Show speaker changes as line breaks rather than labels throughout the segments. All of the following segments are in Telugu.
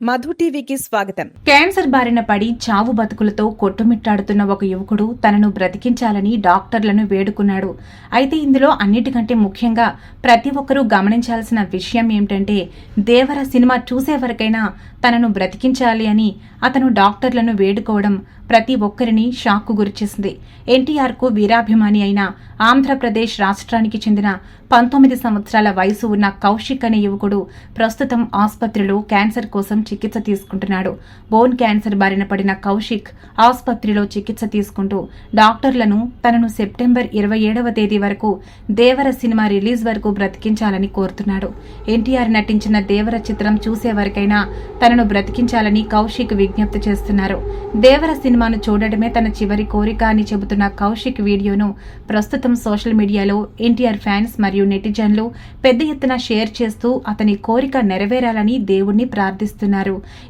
మధు టీవీకి స్వాగతం.
క్యాన్సర్ బారిన పడి చావు బతుకులతో కొట్టుమిట్టాడుతున్న ఒక యువకుడు తనను బ్రతికించాలని డాక్టర్లను వేడుకున్నాడు. అయితే ఇందులో అన్నిటికంటే ముఖ్యంగా ప్రతి ఒక్కరూ గమనించాల్సిన విషయం ఏమిటంటే దేవర సినిమా చూసే వరకైనా తనను బ్రతికించాలి అని అతను డాక్టర్లను వేడుకోవడం ప్రతి ఒక్కరిని షాక్కు గురిచేసింది. ఎన్టీఆర్కు వీరాభిమాని అయిన ఆంధ్రప్రదేశ్ రాష్ట్రానికి చెందిన పంతొమ్మిది సంవత్సరాల వయసు ఉన్న కౌశిక్ అనే యువకుడు ప్రస్తుతం ఆసుపత్రిలో క్యాన్సర్ కోసం చికిత్స తీసుకుంటున్నాడు. బోన్ క్యాన్సర్ బారిన పడిన కౌశిక్ ఆసుపత్రిలో చికిత్స తీసుకుంటూ డాక్టర్లను తనను సెప్టెంబర్ ఇరవై ఏడవ తేదీ వరకు దేవర సినిమా రిలీజ్ వరకు బ్రతికించాలని కోరుతున్నాడు. ఎన్టీఆర్ నటించిన దేవర చిత్రం చూసే వరకైనా తనను బ్రతికించాలని కౌశిక్ విజ్ఞప్తి చేస్తున్నారు. దేవర సినిమాను చూడడమే తన చివరి కోరిక అని చెబుతున్న కౌశిక్ వీడియోను ప్రస్తుతం సోషల్ మీడియాలో ఎన్టీఆర్ ఫ్యాన్స్ మరియు నెటిజన్లు పెద్ద ఎత్తున షేర్ చేస్తూ అతని కోరిక నెరవేరాలని దేవుణ్ణి ప్రార్థిస్తున్నారు.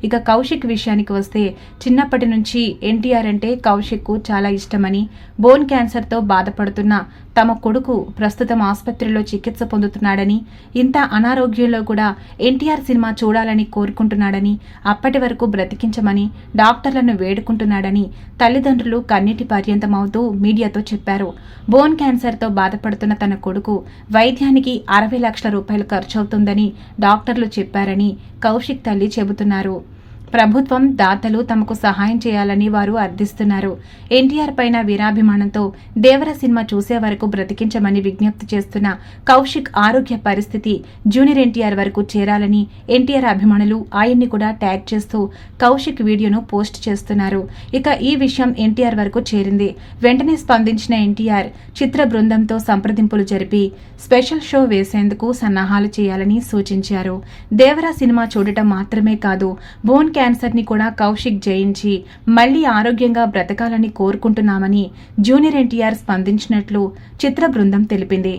ఇక కౌశిక్ విషయానికి వస్తే చిన్నప్పటి నుంచి ఎన్టీఆర్ అంటే కౌశిక్ చాలా ఇష్టమని బోన్ క్యాన్సర్తో బాధపడుతున్న తమ కొడుకు ప్రస్తుతం ఆసుపత్రిలో చికిత్స పొందుతున్నాడని ఇంత అనారోగ్యంలో కూడా ఎన్టీఆర్ సినిమా చూడాలని కోరుకుంటున్నాడని అప్పటి వరకు బ్రతికించమని డాక్టర్లను వేడుకుంటున్నాడని తల్లిదండ్రులు కన్నీటి పర్యంతమవుతూ మీడియాతో చెప్పారు. బోన్ క్యాన్సర్తో బాధపడుతున్న తన కొడుకు వైద్యానికి అరవై లక్షల రూపాయలు ఖర్చవుతుందని డాక్టర్లు చెప్పారని కౌశిక్ తల్లి చెబుతున్నారు ప్రభుత్వం దాతలు తమకు సహాయం చేయాలని వారు అర్థిస్తున్నారు. ఎన్టీఆర్ పైన వీరాభిమానంతో దేవర సినిమా చూసే వరకు బ్రతికించమని విజ్ఞప్తి చేస్తున్న కౌశిక్ ఆరోగ్య పరిస్థితి జూనియర్ ఎన్టీఆర్ వరకు చేరాలని ఎన్టీఆర్ అభిమానులు ఆయన్ని కూడా ట్యాగ్ చేస్తూ కౌశిక్ వీడియోను పోస్ట్ చేస్తున్నారు. ఇక ఈ విషయం ఎన్టీఆర్ వరకు చేరింది. వెంటనే స్పందించిన ఎన్టీఆర్ చిత్ర బృందంతో సంప్రదింపులు జరిపి స్పెషల్ షో వేసేందుకు సన్నాహాలు చేయాలని సూచించారు. దేవర సినిమా చూడటం మాత్రమే కాదు బోన్ క్యాన్సర్ని కూడా కౌశిక్ జయించి మళ్ళీ ఆరోగ్యంగా బ్రతకాలని కోరుకుంటున్నామని జూనియర్ ఎన్టీఆర్ స్పందించినట్లు చిత్ర బృందం తెలిపింది.